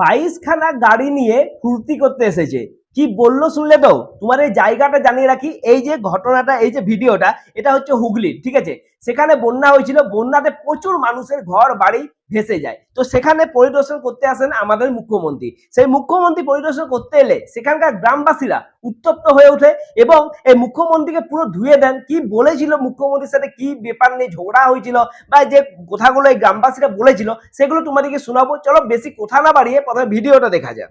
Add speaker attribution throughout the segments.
Speaker 1: বাইশ খানা গাড়ি নিয়ে ফুর্তি করতে এসেছে। কি বলল শুনলে তো? তোমার এই জায়গাটা জানিয়ে রাখি, এই যে ঘটনাটা, এই যে ভিডিওটা, এটা হচ্ছে হুগলি, ঠিক আছে? সেখানে বন্যা হয়েছিল, বন্যাতে প্রচুর মানুষের ঘর, বাড়ি ভেসে যায়। তো সেখানে পরিদর্শন করতে আসেন আমাদের মুখ্যমন্ত্রী। সেই মুখ্যমন্ত্রী পরিদর্শন করতে এলে সেখানকার গ্রামবাসীরা উত্তপ্ত হয়ে ওঠে এবং এই মুখ্যমন্ত্রীকে পুরো ধুয়ে দেন। কি বলেছিল মুখ্যমন্ত্রীর সাথে? কি ব্যাপার নিয়ে ঝগড়া হয়েছিল? বা যে কথাগুলো এই গ্রামবাসীরা বলেছিল, সেগুলো তোমাদেরকে শোনাবো। চলো বেশি কথা না বাড়িয়ে প্রথমে ভিডিওটা দেখা যাক।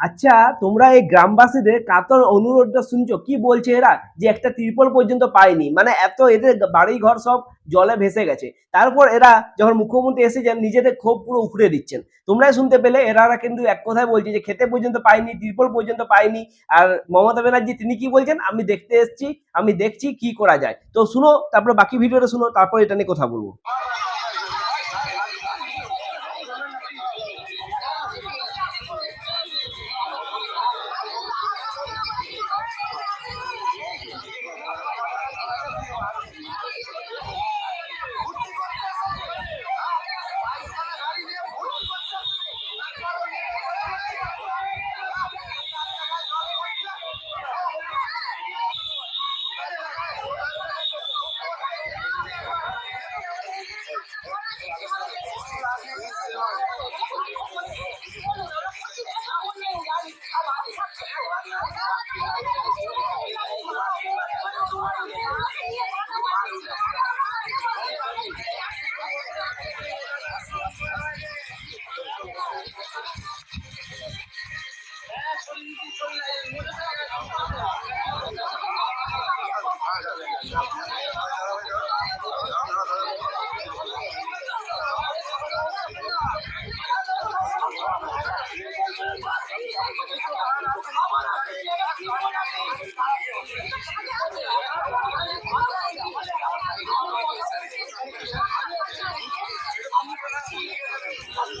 Speaker 1: আচ্ছা তোমরা এই গ্রামবাসীদের কাতর অনুরোধটা শুনছো? কি বলছে এরা? যে একটা ত্রিপল পর্যন্ত পায়নি। মানে এত এদের বাড়ি ঘর সব জলে ভেসে গেছে। তারপর এরা যখন মুখ্যমন্ত্রী এসেছেন নিজেদের ক্ষোভ পুরো উখড়ে দিচ্ছেন। তোমরাই শুনতে পেলে এরা কিন্তু এক কথায় বলছে যে, খেতে পর্যন্ত পায়নি, ত্রিপল পর্যন্ত পায়নি। আর মমতা ব্যানার্জি, তিনি কি বলছেন? আমি দেখতে এসেছি, আমি দেখছি কি করা যায়। তো শুনো, তারপর বাকি ভিডিওটা শুনো, তারপর এটা নিয়ে কথা বলব। Oh, my God.
Speaker 2: আমি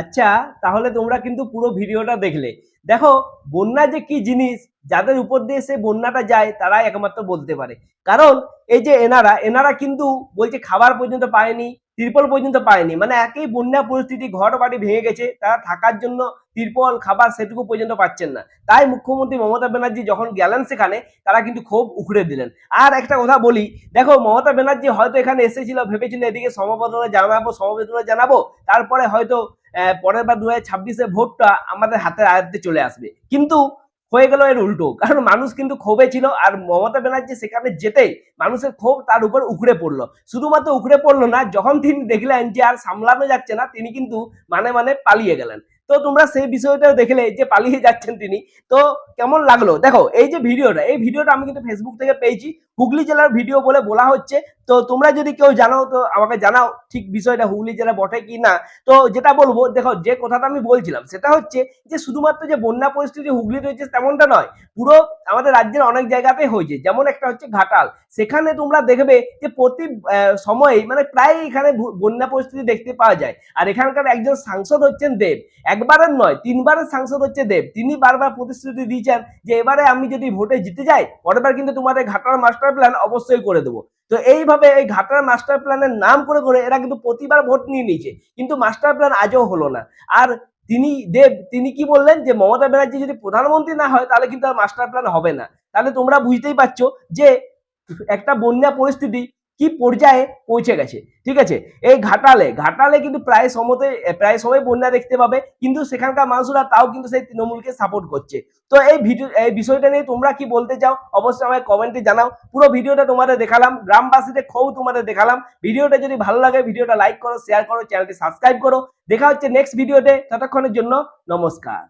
Speaker 1: আচ্ছা তাহলে তোমরা কিন্তু পুরো ভিডিওটা দেখলে। দেখো, বন্যা যে কি জিনিস, যাদের উপর দিয়ে সে বন্যাটা যায়, তারাই একমাত্র বলতে পারে। কারণ, এই যে এনারা এনারা কিন্তু বলছে খাবার পর্যন্ত পায়নি, তিরপল পর্যন্ত পায়নি। মানে একই বন্যা পরিস্থিতি, ঘর বাড়ি ভেঙে গেছে, তারা থাকার জন্য তিরপল, খাবার সেটুকু পর্যন্ত পাচ্ছেন না। তাই মুখ্যমন্ত্রী মমতা ব্যানার্জি যখন গেলেন সেখানে, তারা কিন্তু খুব উখড়ে দিলেন। আর একটা কথা বলি, দেখো, মমতা ব্যানার্জি হয়তো এখানে এসেছিল, ভেবেছিল এদিকে সমবেদনা জানাব সমবেদনা জানাব, তারপরে হয়তো পরের বার দু হাজার ছাব্বিশে ভোটটা আমাদের হাতের আয়ত্তে চলে আসবে। কিন্তু হয়ে গেল এর উল্টো, কারণ মানুষ কিন্তু ক্ষোভে ছিল আর মমতা ব্যানার্জি সেখানে যেতেই মানুষের ক্ষোভ তার উপর উখড়ে পড়ল। শুধুমাত্র উখড়ে পড়ল না, যখন তিনি দেখলেন যে আর সামলানো যাচ্ছে না, তিনি কিন্তু মানে মানে পালিয়ে গেলেন। তো তোমরা সেই বিষয়টা দেখলে যে পালিয়ে যাচ্ছেন তিনি। তো কেমন লাগল? দেখো, এই যে ভিডিওটা, এই ভিডিওটা আমি কিন্তু ফেসবুক থেকে পেয়েছি। হুগলি জেলার ভিডিও বলে বলা হচ্ছে। তো তোমরা যদি কেউ জানো, তো আমাকে জানাও ঠিক বিষয়টা, হুগলি জেলা বটে কি না। তো যেটা বলব, দেখো, যে কথাটা আমি বলছিলাম, সেটা হচ্ছে যে শুধুমাত্র যে বন্যা পরিস্থিতি হুগলি রয়েছে তেমনটা নয়, পুরো আমাদের রাজ্যের অনেক জায়গাতে হয়েছে। যেমন একটা হচ্ছে ঘাটাল। সেখানে তোমরা দেখবে যে প্রতি সময়ে মানে প্রায় এখানে বন্যা পরিস্থিতি দেখতে পাওয়া যায়। আর এখানকার একজন সাংসদ হচ্ছেন দেব। একবারের নয়, তিনবারের সাংসদ হচ্ছে দেব। তিনি বারবার প্রতিশ্রুতি দিয়েছেন যে এবারে আমি যদি ভোটে জিতে যাই, পরেরবার কিন্তু তোমাদের ঘাটার মাস্টার প্ল্যান অবশ্যই করে দেবো। তো এইভাবে এই ঘাটার মাস্টার প্ল্যানের নাম করে করে এরা কিন্তু প্রতিবার ভোট নিয়ে নিয়েছে। কিন্তু মাস্টার প্ল্যান আজও হলো না। আর তিনি দেব, তিনি কি বললেন যে মমতা ব্যানার্জি যদি প্রধানমন্ত্রী না হয়, তাহলে কিন্তু আর মাস্টার প্ল্যান হবে না। তাহলে তোমরা বুঝতেই পারছ যে একটা বন্যা পরিস্থিতি কি পর্যায়ে পৌঁছে গেছে, ঠিক আছে? এই ঘাটালে ঘাটালে কিন্তু প্রায় সময়তে প্রায় সময় বন্যা দেখতে পাবে, কিন্তু সেখানকার মানুষরা তাও কিন্তু সেই তৃণমূলকে সাপোর্ট করছে। তো এই ভিডিও, এই বিষয়টা নিয়ে তোমরা কি বলতে চাও, অবশ্যই আমাকে কমেন্টে জানাও। পুরো ভিডিওটা তোমাদের দেখালাম, গ্রামবাসীদের ক্ষোভ তোমাদের দেখালাম। ভিডিওটা যদি ভালো লাগে, ভিডিওটা লাইক করো শেয়ার করো চ্যানেলটি সাবস্ক্রাইব করো। দেখা হচ্ছে নেক্সট ভিডিওতে ততক্ষণের জন্য নমস্কার।